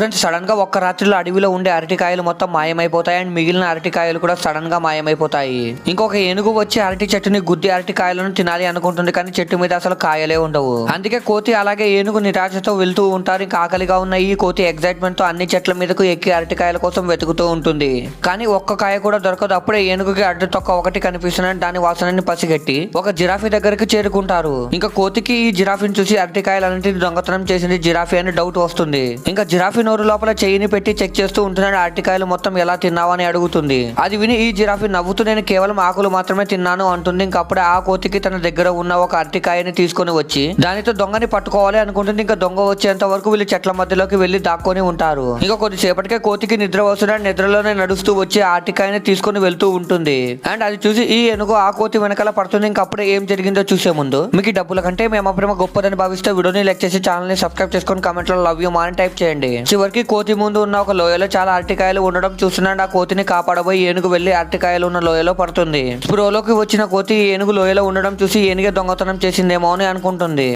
Friends సడన్గా ఒక్క రాత్రిలో అడవిలో ఉండే అరటికాయలు మొత్తం మాయమైపోతాయి అండ్ మిగిలిన అరటికాయలు కూడా సడన్గా మాయమైపోతాయి. ఇంకొక ఏనుగు వచ్చి అరటి చెట్టుని గుద్ది అరటికాయలను తినాలి అనుకుంటుంది కానీ చెట్టు మీద అసలు కాయలే ఉండవు. అందుకే కోతి అలాగే ఏనుగు నిరాశతో వెళ్తూ ఉంటారు. ఇంకా ఆకలిగా ఉన్న ఈ కోతి ఎగ్జైట్మెంట్తో అన్ని చెట్ల మీదకు ఎక్కి అరటికాయల కోసం వెతుకుతూ ఉంటుంది. కానీ ఒక్క కాయ కూడా దొరకదు. అప్పుడే ఏనుగుకి అడ్డు తొక్క ఒకటి కనిపిస్తున్న దాని వాసనని పసిగట్టి ఒక జిరాఫీ దగ్గరికి చేరుకుంటారు. ఇంకా కోతికి ఈ జిరాఫీని చూసి అరటికాయలన్నింటినీ దొంగతనం చేసింది జిరాఫీ అని డౌట్ వస్తుంది. ఇంకా జిరాఫీ నోరు లోపల చెయ్యిని పెట్టి చెక్ చేస్తూ ఉంటున్నాడు అరటికాయలు మొత్తం ఎలా తిన్నావా అని అడుగుతుంది. అది విని ఈ జిరాఫీ నవ్వుతూ నేను కేవలం ఆకులు మాత్రమే తిన్నాను అంటుంది. ఇంకా ఆ కోతికి తన దగ్గర ఉన్న ఒక అరటికాయని తీసుకొని వచ్చి దానితో దొంగని పట్టుకోవాలి అనుకుంటుంది. ఇంకా దొంగ వచ్చేంత వరకు వీళ్ళు చెట్ల మధ్యలోకి వెళ్ళి దాక్కొని ఉంటారు. ఇంకా కొద్దిసేపటికే కోతికి నిద్ర వస్తున్నాడు. నిద్రలోనే నడుస్తూ వచ్చి ఆ అరటికాయని తీసుకొని వెళ్తూ ఉంటుంది. అండ్ అది చూసి ఈ ఏనుగు ఆ కోతి వెనకాల పడుతుంది. ఇంకా అప్పుడే ఏం జరిగిందో చూసే ముందు మీకు డబ్బుల కంటే మేము ప్రేమ గొప్పదని భావిస్తే వీడియోని లైక్ చేసి ఛానల్ని సబ్స్క్రైబ్ చేసుకొని కామెంట్లో లవ్ యూ మా అని టైప్ చేయండి. చివరికి కోతి ముందు ఉన్న ఒక లోయలో చాలా అరటికాయలు ఉండడం చూస్తున్నాడు ఆ కోతిని కాపాడబోయి ఏనుగు వెళ్ళి అరటికాయలు ఉన్న లోయలో పడుతుంది. స్ప్రోలోకి వచ్చిన కోతి ఏనుగు లోయలో ఉండడం చూసి ఏనుగే దొంగతనం చేసిందేమో అని అనుకుంటుంది.